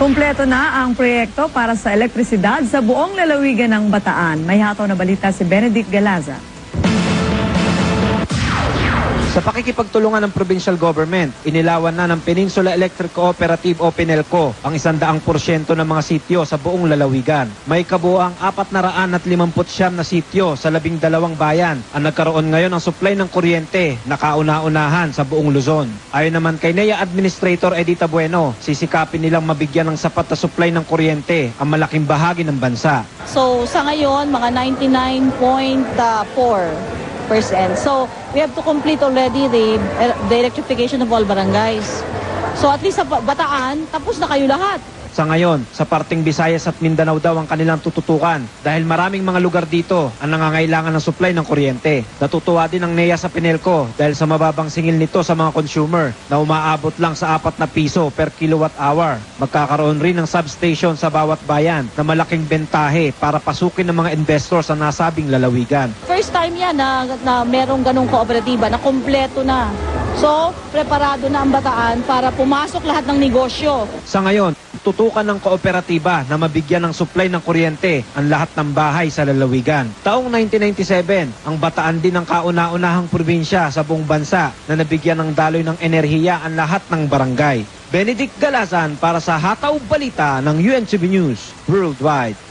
Kumpleto na ang proyekto para sa elektrisidad sa buong lalawigan ng Bataan. May hataw na balita si Benedict Galaza. Sa pakikipagtulungan ng provincial government, inilawan na ng Peninsula Electric Cooperative o PENELCO ang isandaang porsyento ng mga sityo sa buong lalawigan. May kabuang apat na raan at limamput siyam na sityo sa labing dalawang bayan ang nagkaroon ngayon ng supply ng kuryente na kauna-unahan sa buong Luzon. Ayon naman kay NEA Administrator Edita Bueno, sisikapin nilang mabigyan ng sapat na supply ng kuryente ang malaking bahagi ng bansa. So sa ngayon, mga 99.4%. So we have to complete already the, the electrification of all barangays. So at least sa Ba- Bataan, tapos na kayo lahat. Sa ngayon, sa parting Visayas at Mindanao daw ang kanilang tututukan dahil maraming mga lugar dito ang nangangailangan ng supply ng kuryente. Natutuwa din ang NEA sa Pinelco dahil sa mababang singil nito sa mga consumer na umaabot lang sa apat na piso per kilowatt hour. Magkakaroon rin ng substation sa bawat bayan na malaking bentahe para pasukin ng mga investors sa nasabing lalawigan. First time yan na, na merong ganong kooperatiba na kompleto na. So, preparado na ang Bataan para pumasok lahat ng negosyo. Sa ngayon, tutukan ng kooperatiba na mabigyan ng supply ng kuryente ang lahat ng bahay sa lalawigan. Taong 1997, ang Bataan din ang kauna-unahang probinsya sa buong bansa na nabigyan ng daloy ng enerhiya ang lahat ng barangay. Benedict Galazan para sa Hataw Balita ng UNCB News Worldwide.